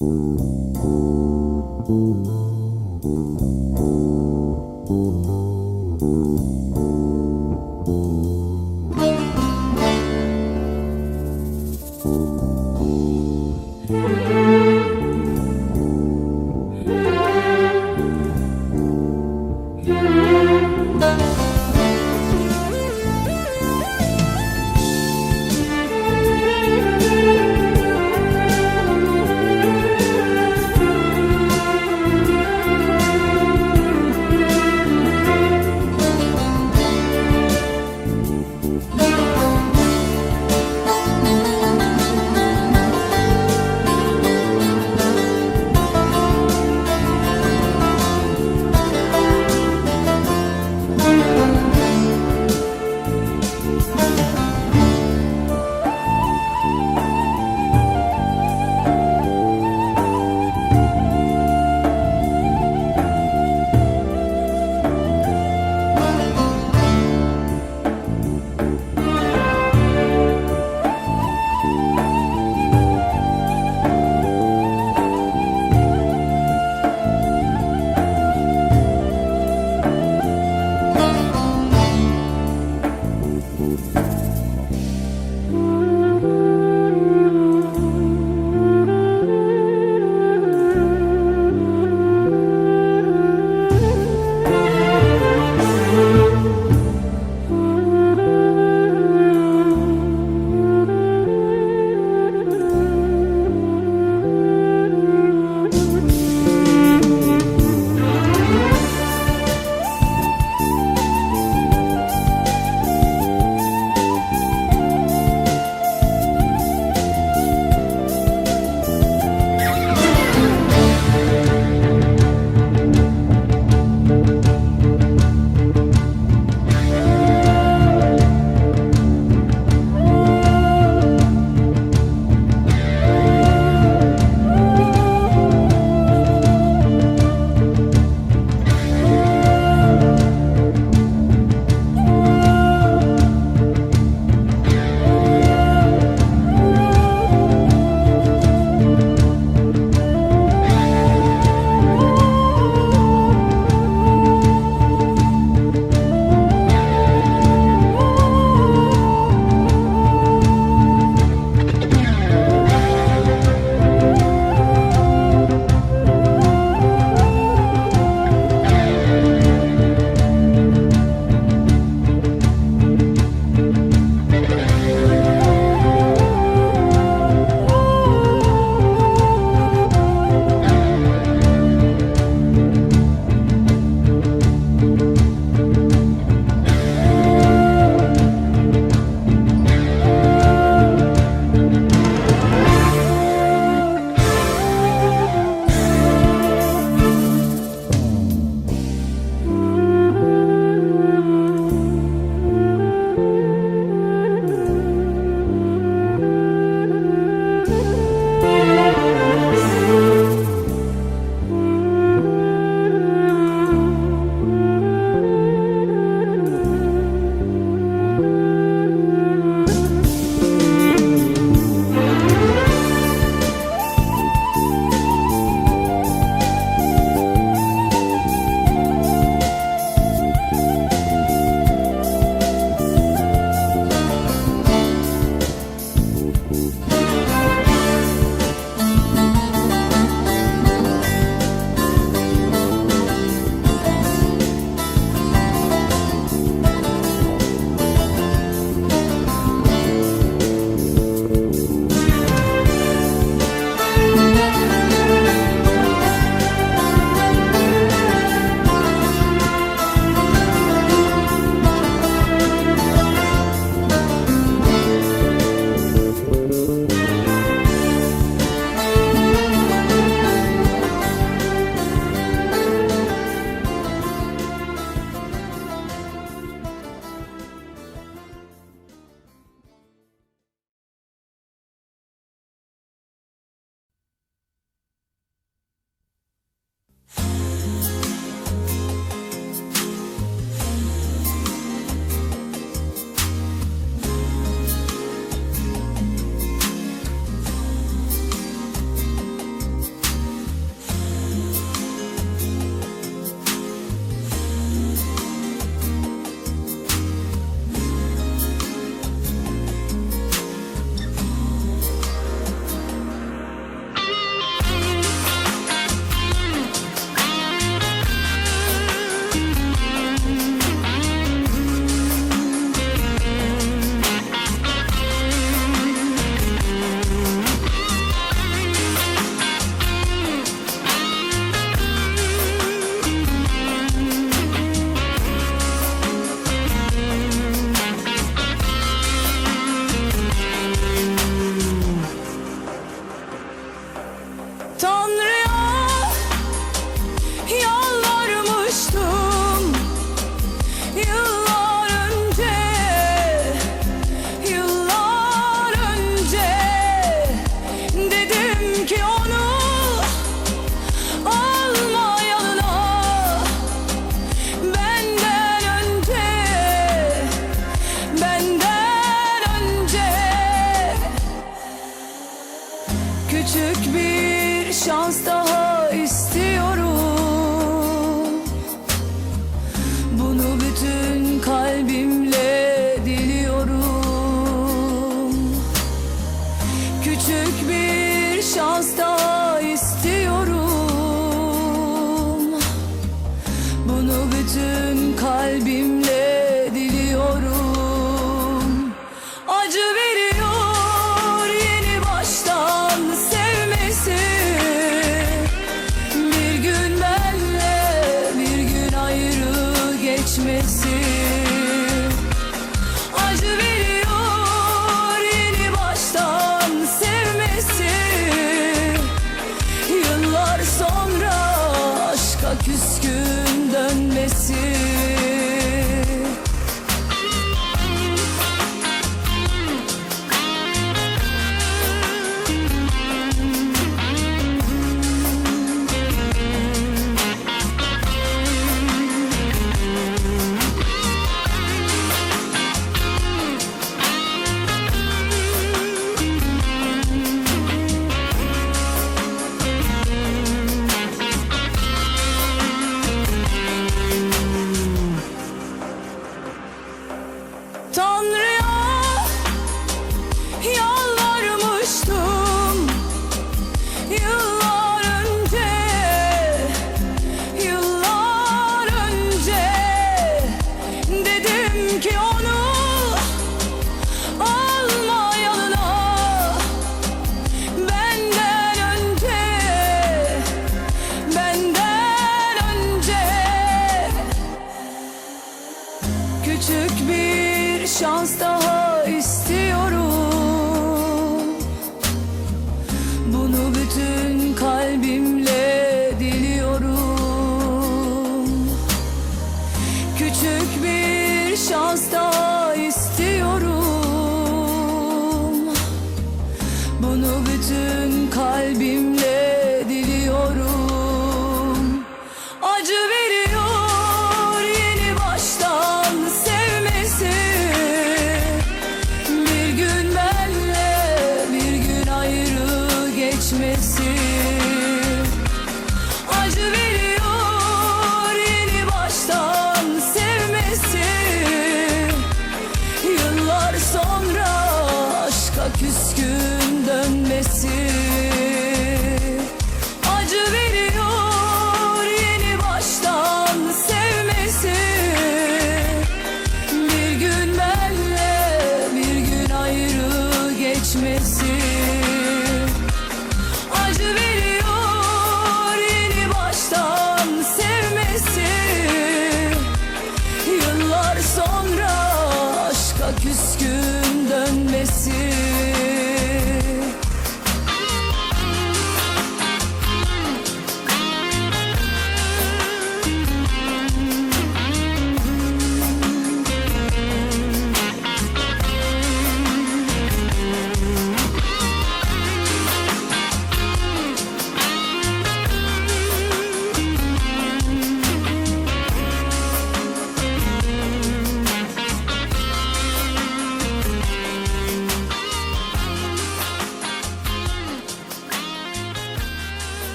Ooh.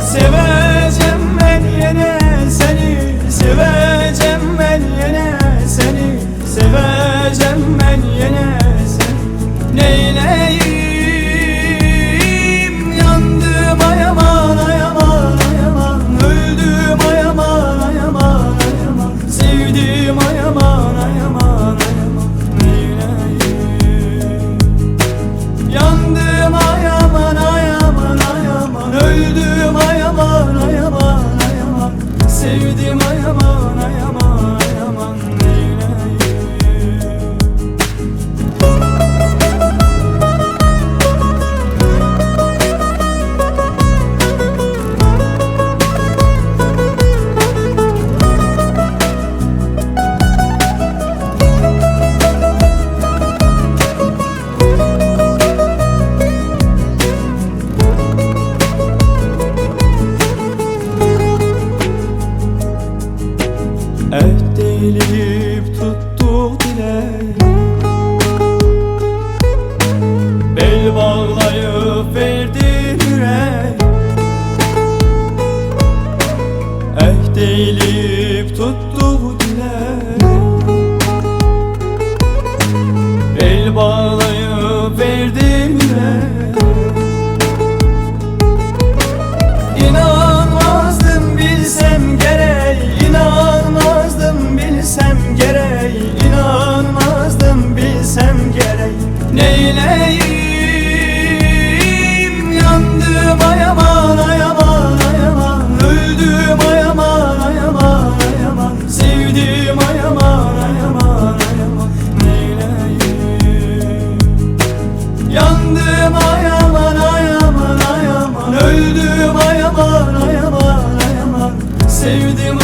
Seveceğim ben yine seni Seveceğim ben yine değilim Sevdim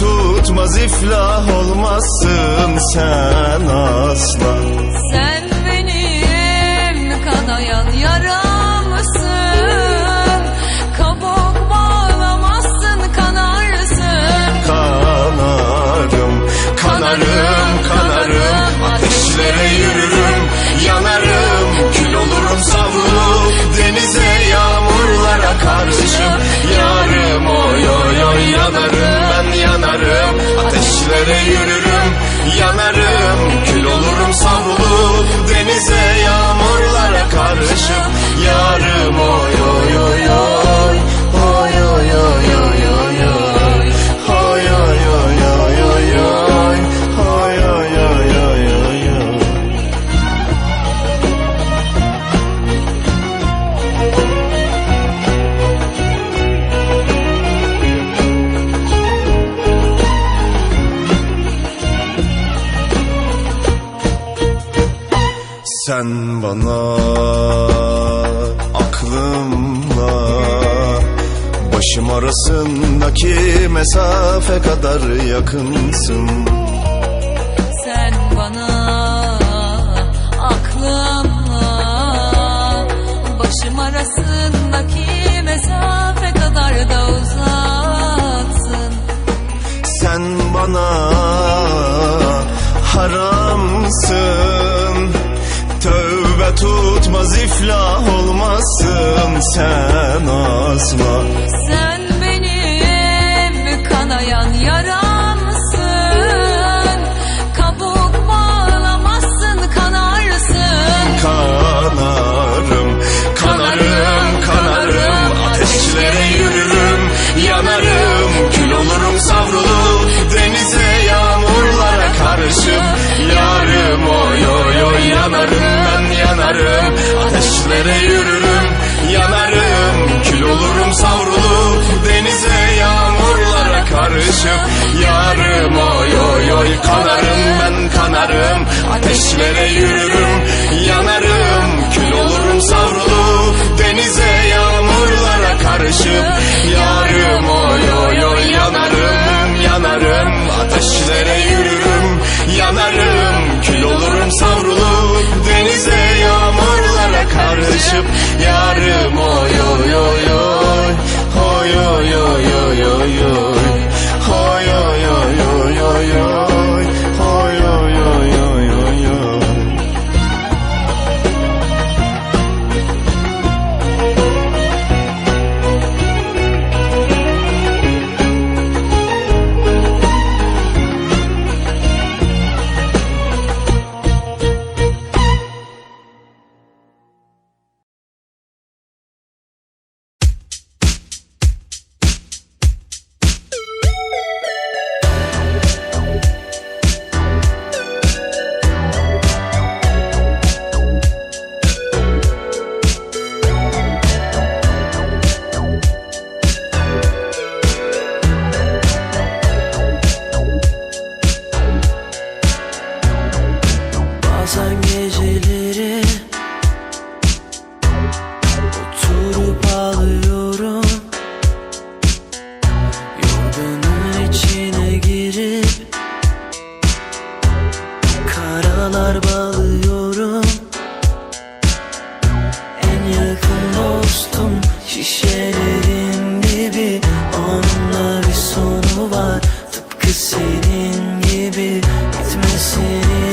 tutmaz iflah olmazsın sen asla. Sen benim kanayan yaramsın Kabuk bağlamazsın kanarsın. Kanarım, kanarım, kanarım. Ateşlere yürürüm, Ateşlere yürürüm, yanarım. Kül olurum savrulup denize yağmurlara karışıp Yarım oy Sen bana aklımla Başım arasındaki mesafe kadar yakınsın iflah olmazsın sen asla Ateşlere yürürüm, yanarım Kül olurum savrulup denize yağmurlara karışıp Yarım. Oy oy oy kanarım ben kanarım. Ateşlere yürürüm, yanarım Kül olurum savrulup denize yağmurlara karışıp karışıp Yarım oy oy Oy. Oy oy oy oy oy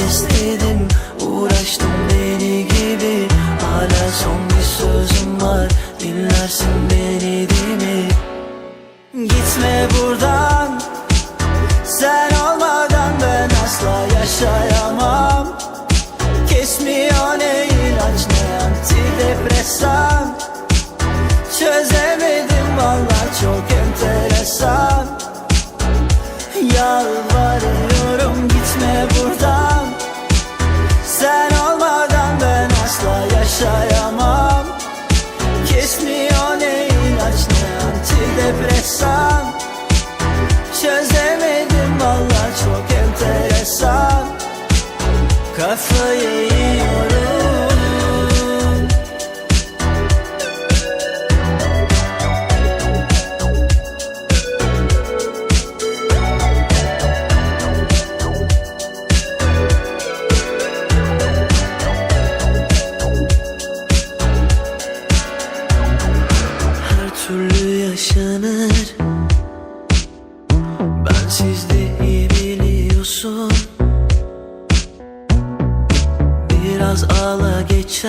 İstedim Uğraştım deli gibi. Hala son bir sözüm var. Dinlersin beni değil mi? Gitme buradan. Sen olmadan ben asla yaşayamam. Kesmiyor ne ilaç ne antidepresan. Çözemedim vallahi çok enteresan. Yalvarıyorum Kafayı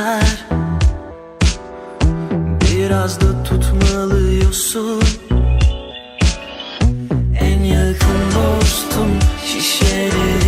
geçer Biraz da tutmalıyorsun. En yakın dostum şişelerin